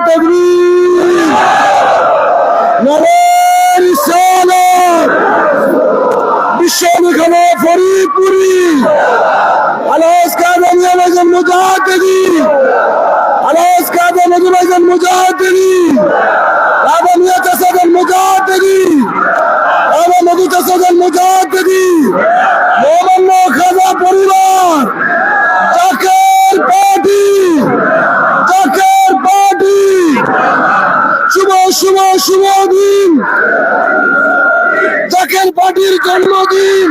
তকবীর নারে রিসালাত বিশ্ববিখানে ফরিদপুরি আলাস কাদম ইয়ালাজন মুজাহিদি আলাস কাদম ইয়ালাজন মুজাহিদি পার্টির জন্মদিন।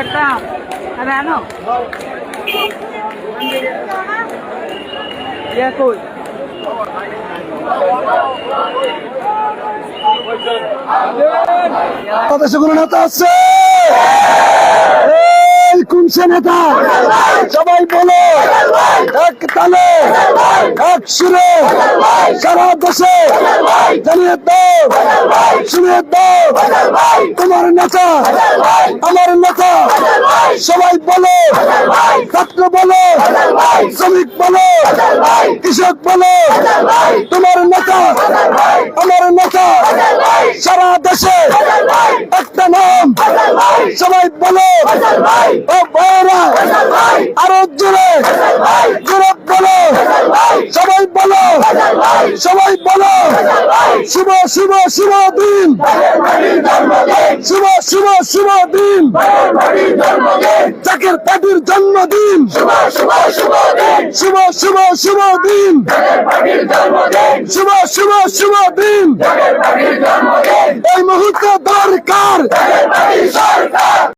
একটা রানো ইয়া কই? বাংলাদেশে কোনো নেতা আছে। এই কোন সে নেতা সবাই বলো, এক তালে, এক সুরে, সারা দেশে জানিয়ে দাও, শুনিয়ে দাও, তোমার নেতা, আমার নেতা, সবাই বলো, ছাত্র বলো, শ্রমিক বলো, কৃষক বলো, তোমার নেতা, আমার নেতা, সারা দেশে একটা নাম সবাই বলো। ও বড়রা আরও জোরে। জোরে বলো। সবাই বলো। সবাই বলো। শুভ শুভ শুভ দিন। শুভ শুভ শুভ দিন। জাকের পার্টির জন্মদিন। শুভ শুভ শুভ দিন। শুভ শুভ শুভ দিন। এই মুহূর্তে দরকার।